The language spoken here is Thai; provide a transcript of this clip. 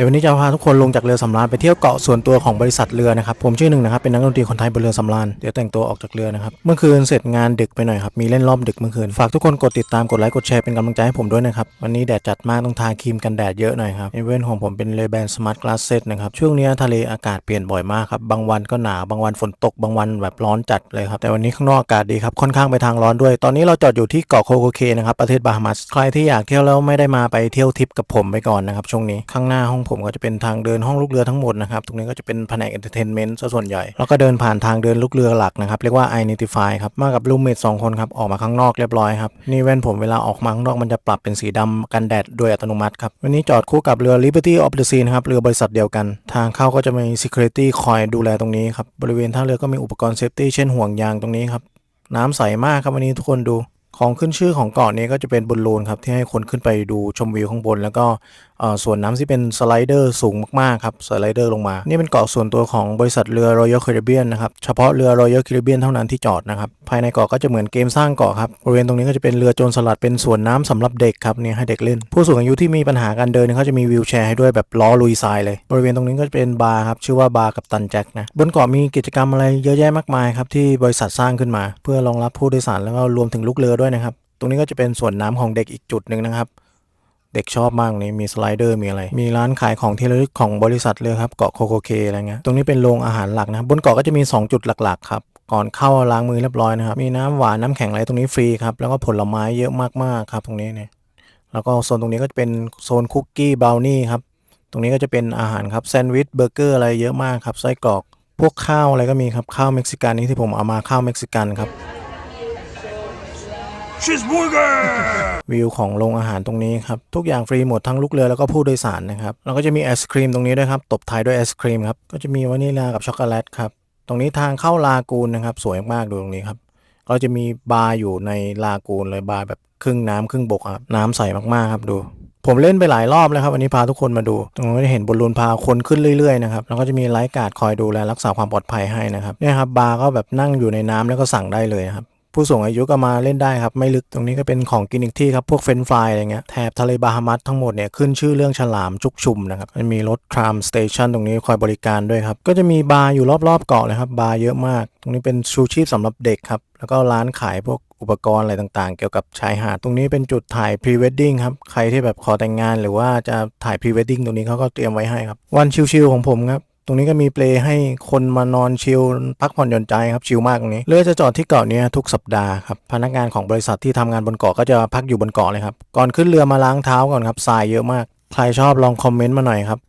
ดี๋ยววันนี้จะพาทุกคนลงจากเรือสำราญไปเที่ยวเกาะส่วนตัวของบริษัทเรือนะครับผมชื่อหนึ่งนะครับเป็นนักดนตรีคนไทยบนเรือสำราญเดี๋ยวแต่งตัวออกจากเรือนะครับเมื่อคืนเสร็จงานดึกไปหน่อยครับมีเล่นรอบดึกเมื่อคืนฝากทุกคนกดติดตามกดไลค์กดแชร์เป็นกำลังใจให้ผมด้วยนะครับวันนี้แดดจัดมากต้องทาครีมกันแดดเยอะหน่อยครับเอเวนของผมเป็นเลแบนสมาร์ทกลาสเซตนะครับช่วงนี้ทะเลอากาศเปลี่ยนบ่อยมากครับบางวันก็หนาวบางวันฝนตกบางวันแบบร้อนจัดเลยครับแต่วันนี้ข้างนอกอากาศดีครับค่อนข้างไปทางร้อนด้วย ตอนนี้เราจอดอยู่ที่เกาะโคโคเคนะครับประเทศบาฮามาสใครที่อยากเที่ยวแล้วไม่ได้มาไปเที่ยวทริปกับผมไปก่อนนะครับช่วงนี้ข้างหน้าห้องผมก็จะเป็นทางเดินห้องลูกเรือทั้งหมดนะครับตรงนี้ก็จะเป็นแผนกเอนเตอร์เทนเมนต์ซะส่วนใหญ่ แล้วก็เดินผ่านทางเดินลูกเรือหลักนะครับเรียกว่า Identify ครับมากับรูมเมทสองคนครับออกมาข้างนอกเรียบร้อยครับนี่แว่นผมเวลาออกมาข้างนอกมันจะปรับเป็นสีดำกันแดดโดยอัตโนมัติครับวันนี้จอดคู่กับเรือ Liberty of the Sea นะครับเรือบริษัทเดียวกัน ทางเข้าก็จะมี security คอยดูแลตรงนี้ครับบริเวณท่าเรือก็มีอุปกรณ์เซฟตี้เช่นห่วงยางตรงนี้ครับน้ำใสมากครับวันนี้ทุกคนดูของขึ้นชื่อของเกาะนี้ก็จะเป็นบนลูนครับที่ให้คนขึ้นไปดูชมวิวข้างบน แล้วก็ ส่วนน้ำที่เป็นสไลเดอร์สูงมากๆครับสไลเดอร์ลงมา นี่เป็นเกาะส่วนตัวของบริษัทเรือ Royal Caribbean นะครับเฉพาะเรือ Royal Caribbean เท่านั้นที่จอดนะครับภายในเกาะก็จะเหมือนเกมสร้างเกาะครับบริเวณตรงนี้ก็จะเป็นเรือโจรสลัดเป็นส่วนน้ำสำหรับเด็กครับเนี่ยให้เด็กเล่น ผู้สูงอายุที่มีปัญหาการเดินเนี่ยเขาจะมีวีลแชร์ให้ด้วยแบบล้อลุยทรายเลย บริเวณตรงนี้ก็จะเป็นบาร์ครับชื่อว่าบาร์กับตันแจ็คนะบนเกาะมีกิจกรรมอะไรเยอะแยะมากมายครับที่บริษัทสร้างขึ้นมา เพื่อรองรับผู้โดยสารแล้วก็รวมถึงลูกเรือด้วยนะครับตรงนี้ก็จะเป็นส่วนน้ำของเด็กอีกจุดหนึ่งนะครับ เด็กชอบมากนี่มีสไลเดอร์มีอะไร มีร้านขายของที่ระลึกของบริษัทเลยครับเกาะโคโคเคอะไรเงี้ยตรงนี้เป็นโรงอาหารหลักนะครับบนเกาะก็จะมี 2 จุดหลักๆครับก่อนเข้าล้างมือเรียบร้อยนะครับมีน้ำหวานน้ำแข็งอะไรตรงนี้ฟรีครับแล้วก็ผลไม้เยอะมากๆครับ ตรงนี้เนี่ยแล้วก็โซนตรงนี้ก็จะเป็นโซนคุกกี้บราวนี่ครับตรงนี้ก็จะเป็นอาหารครับแซนด์วิชเบอร์เกอร์อะไรเยอะมากครับไส้กรอก พวกข้าวอะไรก็มีครับข้าวเม็กซิกันนี่ที่ผมเอามาข้าวเม็กซิกันครับ Cheeseburger! วิวของโรงอาหารตรงนี้ครับ ทุกอย่างฟรีหมดทั้งลูกเรือแล้วก็ผู้โดยสารนะครับ แล้วก็จะมีไอศครีมตรงนี้ด้วยครับ ตบท้ายด้วยไอศครีมครับ ก็จะมีวานิลากับช็อกโกแลตครับ ตรงนี้ทางเข้าลากูนนะครับ สวยมากๆดูตรงนี้ครับ ก็จะมีบาร์อยู่ในลากูนเลยบาร์แบบครึ่งน้ำครึ่งบกครับ น้ำใสมากๆครับดู ผมเล่นไปหลายรอบแล้วครับวันนี้พาทุกคนมาดู ตรงนี้จะเห็นบอลลูนพาคนขึ้นเรื่อยๆนะครับ แล้วก็จะมีไลฟ์การ์ดคอยดูแลรักษาความปลอดภัยให้นะครับ เนี่ยครับบาร์ก็แบบนั่งอยู่ในน้ำแล้วก็สั่งได้เลยครับ ผู้สูงอายุก็มาเล่นได้ครับ ไม่ลึกตรงนี้ก็เป็นของกินอีกที่ครับ พวกเฟรนฟรายอะไรเงี้ยแถบทะเลบาฮามัสทั้งหมดเนี่ยขึ้นชื่อเรื่องฉลามจุกชุมนะครับมันมีรถทรามสเตชันตรงนี้คอยบริการด้วยครับ ก็จะมีบาร์อยู่รอบๆเกาะเลยครับ บาร์เยอะมาก ตรงนี้เป็นชูชีพสำหรับเด็กครับ แล้วก็ร้านขายพวกอุปกรณ์อะไรต่างๆ เกี่ยวกับชายหาด ตรงนี้เป็นจุดถ่ายพรีเวดดิ้งครับ ใครที่แบบขอแต่งงานหรือว่าจะถ่ายพรีเวดดิ้งตรงนี้เขาก็เตรียมไว้ให้ครับ วันชิลๆของผมครับ ตรงนี้ก็มีเปลให้คนมานอนชิลพักผ่อนหย่อนใจครับชิลมากตรงนี้เรือจะจอดที่เกาะนี้ทุกสัปดาห์ครับพนักงานของบริษัทที่ทำงานบนเกาะก็จะพักอยู่บนเกาะเลยครับก่อนขึ้นเรือมาล้างเท้าก่อนครับทรายเยอะมาก ใครชอบลองคอมเมนต์มาหน่อยครับ